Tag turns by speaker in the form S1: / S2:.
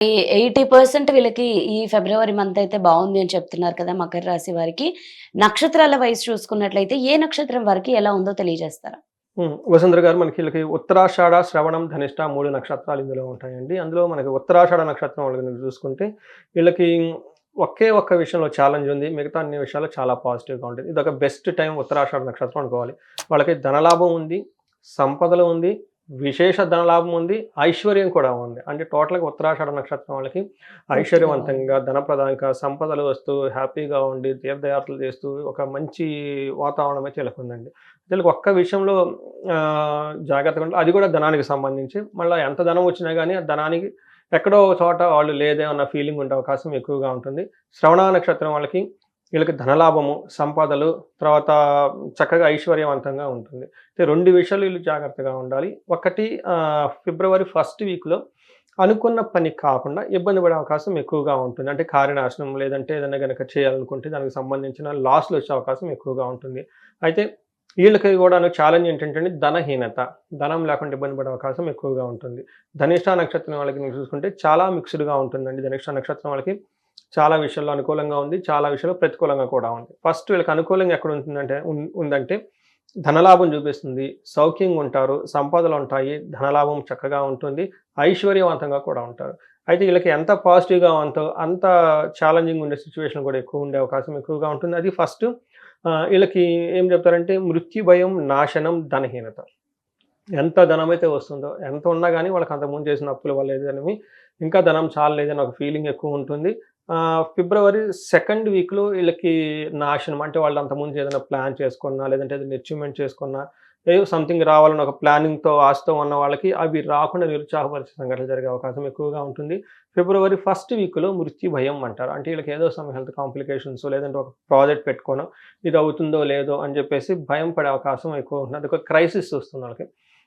S1: Eighty percent వీళ్ళకి ఈ ఫిబ్రవరి month అయితే బాగుంది అని చెప్తున్నారు కదా మకర రాశి వారికి. నక్షత్రాల వయసు చూసుకున్నట్లయితే ఏ నక్షత్రం వారికి ఎలా ఉందో తెలియజేస్తారా?
S2: ఉమ్, వసుంధర గారు మనకి వీళ్ళకి ఉత్తరాషాఢ శ్రవణం ధనిష్ట మూడు నక్షత్రాలు ఇందులో ఉంటాయండి. అందులో మనకి ఉత్తరాషాఢ నక్షత్రం వాళ్ళకి చూసుకుంటే వీళ్ళకి ఒకే ఒక్క విషయంలో ఛాలెంజ్ ఉంది. మిగతా అన్ని విషయాలు చాలా పాజిటివ్గా ఉంటుంది. ఇది ఒక బెస్ట్ టైం ఉత్తరాషాఢ నక్షత్రం అనుకోవాలి. వాళ్ళకి ధనలాభం ఉంది సంపదలు ఉంది విశేష ధనలాభం ఉంది ఐశ్వర్యం కూడా ఉంది. అంటే టోటల్గా ఉత్తరాషాఢ నక్షత్రం వాళ్ళకి ఐశ్వర్యవంతంగా ధనప్రదాయంగా సంపదలు వస్తూ హ్యాపీగా ఉండి తీర్థయాత్రలు చేస్తూ ఒక మంచి వాతావరణం అయితే వీళ్ళకి ఉందండి వీళ్ళకి ఒక్క విషయంలో జాగ్రత్తగా ఉండాలి అది కూడా ధనానికి సంబంధించి మళ్ళీ ఎంత ధనం వచ్చినా కానీ ఆ ధనానికి ఎక్కడో చోట వాళ్ళు లేదే అన్న ఫీలింగ్ ఉండే అవకాశం ఎక్కువగా ఉంటుంది. శ్రవణ నక్షత్రం వాళ్ళకి వీళ్ళకి ధనలాభము సంపదలు తర్వాత చక్కగా ఐశ్వర్యవంతంగా ఉంటుంది. అయితే రెండు విషయాలు వీళ్ళు జాగ్రత్తగా ఉండాలి. ఒకటి ఫిబ్రవరి ఫస్ట్ వీక్లో అనుకున్న పని కాకుండా ఇబ్బంది పడే అవకాశం ఎక్కువగా ఉంటుంది. అంటే కార్యనాశనం లేదంటే ఏదైనా కనుక చేయాలనుకుంటే దానికి సంబంధించిన లాస్లు వచ్చే అవకాశం ఎక్కువగా ఉంటుంది. అయితే వీళ్ళకి కూడా ఛాలెంజ్ ఏంటంటే ధనహీనత. ధనం లేకుండా ఇబ్బంది పడే అవకాశం ఎక్కువగా ఉంటుంది. ధనిష్ట నక్షత్రం వాళ్ళకి చూసుకుంటే చాలా మిక్స్డ్గా ఉంటుందండి. ధనిష్ట నక్షత్రం వాళ్ళకి చాలా విషయాల్లో అనుకూలంగా ఉంది చాలా విషయాల్లో ప్రతికూలంగా కూడా ఉంది. ఫస్ట్ వీళ్ళకి అనుకూలంగా ఎక్కడ ఉంటుందంటే ఉందంటే ధనలాభం చూపిస్తుంది సౌఖ్యంగా ఉంటారు సంపదలు ఉంటాయి ధనలాభం చక్కగా ఉంటుంది ఐశ్వర్యవంతంగా కూడా ఉంటారు. అయితే వీళ్ళకి ఎంత పాజిటివ్గా ఉందో అంత ఛాలెంజింగ్ ఉండే సిచ్యువేషన్ కూడా ఎక్కువ ఉండే అవకాశం ఎక్కువగా ఉంటుంది. అది ఫస్ట్ వీళ్ళకి ఏం చెప్తారంటే మృత్యు భయం నాశనం ధనహీనత. ఎంత ధనం అయితే వస్తుందో ఎంత ఉన్నా కానీ వాళ్ళకి అంతకుముందు చేసిన అప్పుల వల్ల ఏదనేవి ఇంకా ధనం చాలలేదని ఒక ఫీలింగ్ ఎక్కువ ఉంటుంది. ఫిబ్రవరి సెకండ్ వీక్లో వీళ్ళకి నాశనం అంటే వాళ్ళు అంతకుముందు ఏదైనా ప్లాన్ చేసుకున్నా లేదంటే ఏదైనా అచీవ్మెంట్ చేసుకున్నా ఏదో సంథింగ్ రావాలని ఒక ప్లానింగ్తో ఆశతో ఉన్న వాళ్ళకి అవి రాకుండా నిరుత్సాహపరిచే సంఘటన జరిగే అవకాశం ఎక్కువగా ఉంటుంది. ఫిబ్రవరి ఫస్ట్ వీక్లో మృత్యు భయం అంటారు. అంటే వీళ్ళకి ఏదో సమ్ హెల్త్ కాంప్లికేషన్స్ లేదంటే ఒక ప్రాజెక్ట్ పెట్టుకోవడం ఇది అవుతుందో లేదో అని చెప్పేసి భయం పడే అవకాశం ఎక్కువ ఉంటుంది. అది ఒక క్రైసిస్ వస్తుంది వాళ్ళకి.